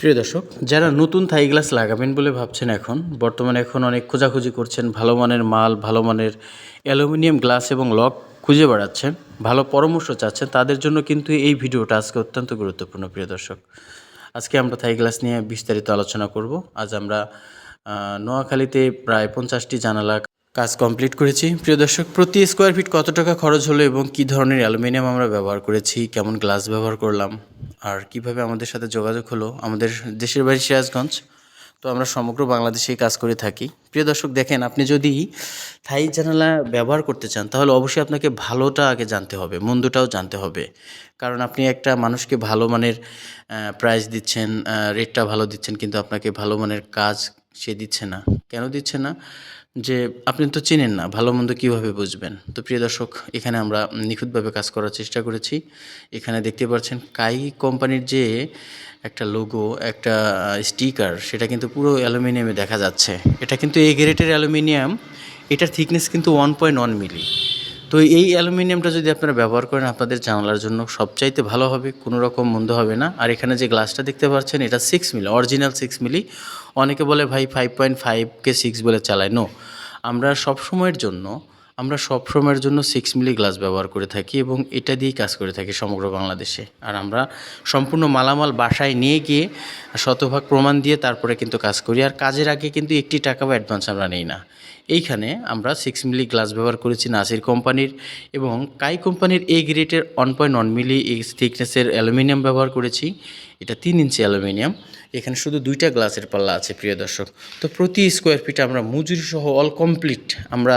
প্রিয় দর্শক, যারা নতুন থাই গ্লাস লাগাবেন বলে ভাবছেন এখন, বর্তমানে এখন অনেক খোঁজাখুঁজি করছেন, ভালো মানের মাল, ভালো মানের অ্যালুমিনিয়াম গ্লাস এবং লক খুঁজে বেড়াচ্ছেন, ভালো পরামর্শ চাচ্ছেন, তাদের জন্য কিন্তু এই ভিডিওটা আজকে অত্যন্ত গুরুত্বপূর্ণ, প্রিয় দর্শক। আজকে আমরা থাই গ্লাস নিয়ে বিস্তারিত আলোচনা করব। আজ আমরা নোয়াখালীতে প্রায় পঞ্চাশটি জানালা কাজ কমপ্লিট করেছি। প্রিয় দর্শক, প্রতি স্কোয়ার ফিট কত টাকা খরচ হলো এবং কী ধরনের অ্যালুমিনিয়াম আমরা ব্যবহার করেছি, কেমন গ্লাস ব্যবহার করলাম? আর কীভাবে আমাদের সাথে যোগাযোগ হলো আমাদের দেশের বাড়ি সিরাজগঞ্জ। তো আমরা সমগ্র বাংলাদেশেই কাজ করে থাকি। প্রিয় দর্শক, দেখেন, আপনি যদি থাই জানালা ব্যবহার করতে চান, তাহলে অবশ্যই আপনাকে ভালোটা আগে জানতে হবে, মন্দটাও জানতে হবে। কারণ আপনি একটা মানুষকে ভালো মানের প্রাইস দিচ্ছেন রেটটা ভালো দিচ্ছেন, কিন্তু আপনাকে ভালো মানের কাজ সে দিচ্ছে না। কেন দিচ্ছে না? যে আপনি তো চেনেন না, ভালো মন্দ কীভাবে বুঝবেন? তো প্রিয় দর্শক, এখানে আমরা নিখুঁতভাবে কাজ করার চেষ্টা করেছি। এখানে দেখতে পাচ্ছেন কাই কোম্পানির যে একটা লোগো একটা স্টিকার সেটা কিন্তু পুরো অ্যালুমিনিয়ামে দেখা যাচ্ছে। এটা কিন্তু এই গ্রেটের অ্যালুমিনিয়াম, এটার থিকনেস কিন্তু ওয়ান পয়েন্ট ওয়ান মিলি তো এই অ্যালুমিনিয়ামটা যদি আপনারা ব্যবহার করেন, আপনাদের জানলার জন্য সবচাইতে ভালো হবে, কোনো রকম মন্দ হবে না। আর এখানে যে গ্লাসটা দেখতে পাচ্ছেন, এটা six milli original six milli অনেকে বলে, ভাই ফাইভ পয়েন্ট ফাইভকে সিক্স বলে চালায়। নো আমরা সব সময়ের জন্য আমরা সব সময়ের জন্য সিক্স মিলি গ্লাস ব্যবহার করে থাকি এবং এটা দিয়েই কাজ করে থাকি সমগ্র বাংলাদেশে। আর আমরা সম্পূর্ণ মালামাল বাসায় নিয়ে গিয়ে শতভাগ প্রমাণ দিয়ে তারপরে কিন্তু কাজ করি। আর কাজের আগে কিন্তু একটি টাকা বা অ্যাডভান্স আমরা নেই না। এইখানে আমরা সিক্স মিলি গ্লাস ব্যবহার করেছি নাসির কোম্পানির এবং কাই কোম্পানির এ গ্রেটের ওয়ান পয়েন্ট ওয়ান মিলি থিকনেসের অ্যালুমিনিয়াম ব্যবহার করেছি। এটা তিন ইঞ্চি অ্যালুমিনিয়াম এখানে শুধু দুইটা গ্লাসের পাল্লা আছে, প্রিয় দর্শক। তো প্রতি স্কোয়ার ফিট আমরা মজুরি সহ অল কমপ্লিট আমরা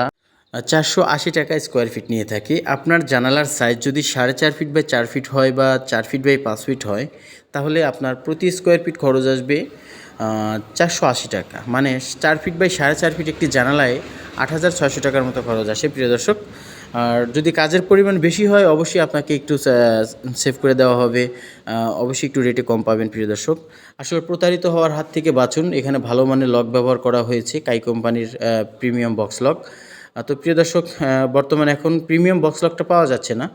চারশো আশি টাকা স্কোয়ার ফিট নিয়ে থাকি। আপনার জানালার সাইজ যদি সাড়ে চার ফিট বাই চার ফিট হয় বা চার ফিট বাই পাঁচ ফিট হয়, তাহলে আপনার প্রতি স্কোয়ার ফিট খরচ আসবে চারশো আশি টাকা। মানে চার ফিট বাই সাড়ে চার ফিট একটি জানালায় আট হাজার ছয়শো টাকার মতো খরচ আসে, প্রিয় দর্শক। আর যদি কাজের পরিমাণ বেশি হয়, অবশ্যই আপনাকে একটু সেভ করে দেওয়া হবে। অবশ্যই একটু রেটে কম পাবেন, প্রিয় দর্শক। আসলে প্রতারিত হওয়ার হাত থেকে বাঁচুন। এখানে ভালো মানের লক ব্যবহার করা হয়েছে, কাই কোম্পানির প্রিমিয়াম বক্স লক তো প্রিয় দর্শক বর্তমানে এখন প্রিমিয়াম বক্স লকটা পাওয়া যাচ্ছে না।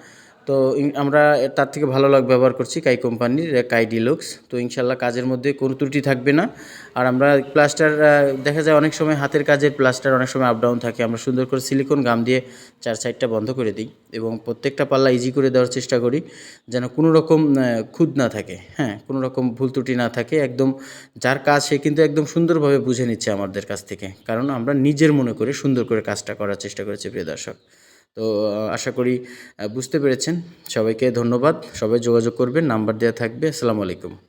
তো আমরা তার থেকে ভালো লাগ ব্যবহার করছি কাই কোম্পানির কাই ডিলুক্স। তো ইনশাল্লাহ কাজের মধ্যে কোনো ত্রুটি থাকবে না। আর আমরা প্লাস্টার দেখা যায় অনেক সময় হাতের কাজের প্লাস্টার অনেক সময় আপ ডাউন থাকে। আমরা সুন্দর করে সিলিকন গাম দিয়ে চার সাইডটা বন্ধ করে দিই এবং প্রত্যেকটা পাল্লা ইজি করে দেওয়ার চেষ্টা করি যেন কোনো রকম খুঁত না থাকে। হ্যাঁ কোনো রকম ভুল ত্রুটি না থাকে। একদম যার কাজ সে কিন্তু একদম সুন্দরভাবে বুঝে নিচ্ছে আমাদের কাছ থেকে। কারণ আমরা নিজের মনে করে সুন্দর করে কাজটা করার চেষ্টা করেছি, প্রিয় দর্শক। তো আশা করি বুঝতে পেরেছেন। সবাইকে ধন্যবাদ। সবাই যোগাযোগ করবেন, নাম্বার দেওয়া থাকবে। আসসালামু আলাইকুম।